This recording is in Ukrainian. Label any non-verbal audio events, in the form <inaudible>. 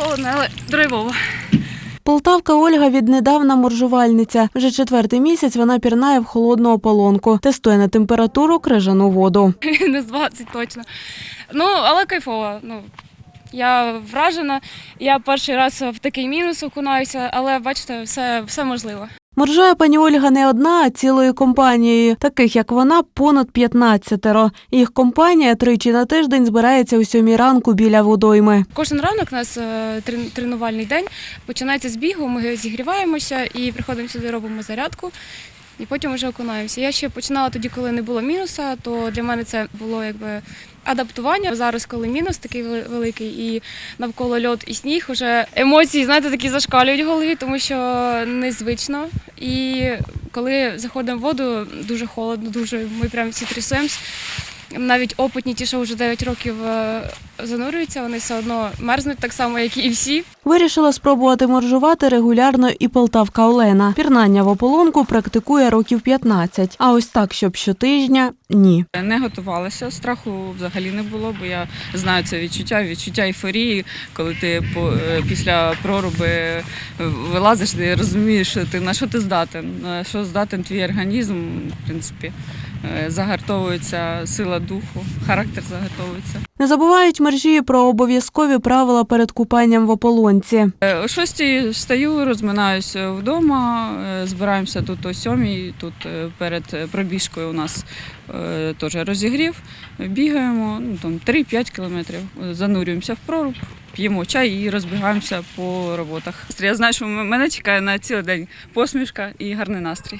Холодно, але драйвово. Полтавка Ольга віднедавна моржувальниця. Вже четвертий місяць вона пірнає в холодну ополонку, тестує на температуру крижану воду. <laughs> Не з 20 точно. Ну, але кайфово. Ну, я вражена. Я перший раз в такий мінус окунаюся, але бачите, все, все можливо. Моржує пані Ольга не одна, а цілою компанією. Таких як вона понад 15 Їх компанія тричі на тиждень збирається у сьомій ранку біля водойми. Кожен ранок у нас е, тренувальний день починається з бігу, ми зігріваємося і приходимо сюди, робимо зарядку. І потім вже окунаємося. Я ще починала тоді, коли не було мінуса, то для мене це було якби адаптування. Зараз, коли мінус такий великий, і навколо льод і сніг, вже емоції, знаєте, такі зашкалюють в голові, тому що незвично. І коли заходимо в воду, дуже холодно, дуже ми прям всі трясемось. Навіть опитні, ті, що вже 9 років е, занурюються, вони все одно мерзнуть так само, як і всі. Вирішила спробувати моржувати регулярно і полтавка Олена. Пірнання в ополонку практикує років 15, а ось так, щоб щотижня – ні. Не готувалася, страху взагалі не було, бо я знаю це відчуття, відчуття ейфорії, коли ти по- е, після проруби е, вилазиш, ти розумієш, що ти на що ти здатен, на що здатен твій організм, в принципі, е, загартовується сила духу, характер загартовується. Не забувають мережі про обов'язкові правила перед купанням в ополонці. Е, О шостій встаю, розминаюся вдома, е, збираємося тут о сьомій, тут е, перед пробіжкою у нас теж розігрів, бігаємо ну, там 3-5 кілометрів, занурюємося в проруб, п'ємо чай і розбігаємося по роботах. Я знаю, що мене чекає на цілий день посмішка і гарний настрій.